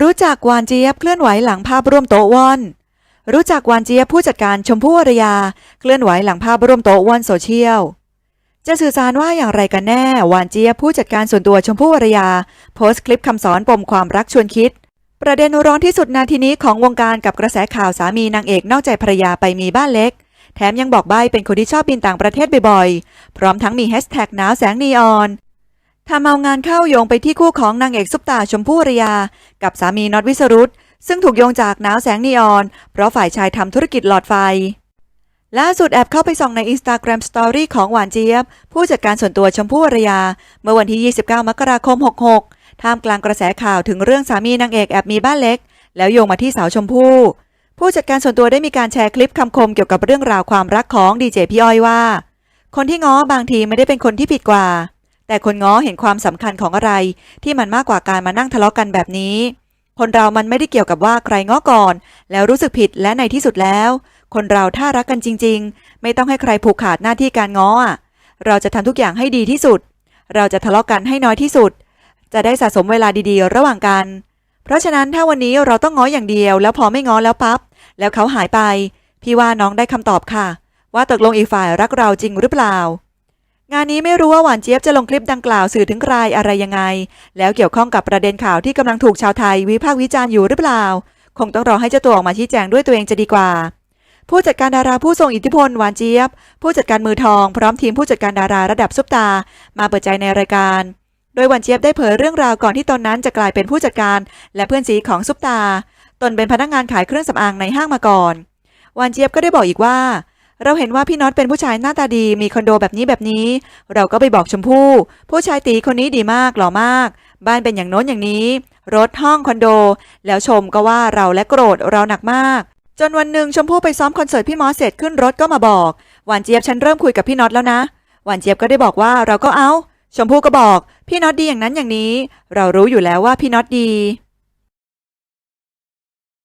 รู้จักวานเจี๊ยบเคลื่อนไหวหลังภาพร่วมโต๊ะวอน รู้จักวานเจี๊ยบผู้จัดการชมพู่อรยา เคลื่อนไหวหลังภาพร่วมโต๊ะวอนโซเชียล จะสื่อสารว่าอย่างไรกันแน่วานเจี๊ยบผู้จัดการส่วนตัวชมพู่อรยา โพสต์คลิปคำสอนปมความรักชวนคิด ประเด็นร้อนที่สุดนาทีนี้ของวงการกับกระแสข่าวสามีนางเอกนอกใจภรรยาไปมีบ้านเล็ก แถมยังบอกใบ้เป็นคนที่ชอบบินต่างประเทศบ่อยๆ พร้อมทั้งมีแฮชแท็กหนาวแสงนีออน ทำเอางานเข้าโยงไปที่คู่ของนางเอกซุปตาชมพู่อารยา กับสามีน็อตวิสรุตซึ่งถูกโยงจากหนาวแสงนีออน เพราะฝ่ายชายทำธุรกิจหลอดไฟ ล่าสุดแอบเข้าไปส่องใน Instagram Story ของหวานเจี๊ยบ ผู้จัดการส่วนตัวชมพู่อารยา เมื่อวันที่ 29 มกราคม 66 ท่ามกลางกระแสข่าวถึงเรื่องสามีนางเอกแอบมีบ้านเล็ก แล้วโยงมาที่สาวชมพู่ผู้จัดการส่วนตัวได้มีการแชร์คลิปคำคมเกี่ยวกับเรื่องราวความรักของดีเจพี่อ้อยว่า คนที่ง้อบางทีไม่ได้เป็นคนที่ผิดกว่า แต่คนง้อเห็นความสำคัญของอะไร ที่มันมากกว่าการมานั่งทะเลาะกันแบบนี้ คนเรามันไม่ได้เกี่ยวกับว่าใครง้อก่อน แล้วรู้สึกผิดและในที่สุดแล้ว คนเราถ้ารักกันจริง ๆ ไม่ต้องให้ใครผูกขาดหน้าที่การง้ออะเราจะทำทุกอย่างให้ดีที่สุด เราจะทะเลาะกันให้น้อยที่สุด จะได้สะสมเวลาดีๆ ระหว่างกัน เพราะฉะนั้นถ้าวันนี้เราต้องง้ออย่างเดียว แล้วพอไม่ง้อแล้วปั๊บแล้วเขาหายไป พี่ว่าน้องได้คำตอบค่ะ ว่าตกลงอีกฝ่ายรักเราจริงหรือเปล่า งานนี้ไม่รู้ว่าหวานเจี๊ยบจะลงคลิปดังกล่าวสื่อถึงใครอะไรยังไง แล้วเกี่ยวข้องกับประเด็นข่าวที่กำลังถูกชาวไทยวิพากษ์วิจารณ์อยู่หรือเปล่า คงต้องรอให้เจ้าตัวออกมาชี้แจงด้วยตัวเองจะดีกว่า ผู้จัดการดาราผู้ทรงอิทธิพลหวานเจี๊ยบ ผู้จัดการมือทองพร้อมทีมผู้จัดการดาราระดับซุปตา มาเปิดใจในรายการ โดยหวานเจี๊ยบได้เผยเรื่องราวก่อนที่ตนนั้นจะกลายเป็นผู้จัดการ และเพื่อนสีของซุปตา ตนเป็นพนักงานขายเครื่องสำอางในห้างมาก่อนหวานเจี๊ยบก็ได้บอกอีกว่า เราเห็นว่าพี่น็อตเป็นผู้ชายหน้าตาดีมีคอนโดแบบนี้แบบนี้ เราก็ไปบอกชมพู่ ผู้ชายตีคนนี้ดีมากหล่อมาก บ้านเป็นอย่างโน้นอย่างนี้ รถห้องคอนโด แล้วชมก็ว่าเราและโกรธเราหนักมาก จนวันหนึ่งชมพู่ไปซ้อมคอนเสิร์ตพี่มอสเสร็จขึ้นรถก็มาบอกหวานเจี๊ยบฉันเริ่มคุยกับพี่น็อตแล้วนะหวานเจี๊ยบก็ได้บอกว่าเราก็เอาชมพู่ก็บอก พี่น็อตดีอย่างนั้นอย่างนี้ เรารู้อยู่แล้วว่าพี่น็อตดี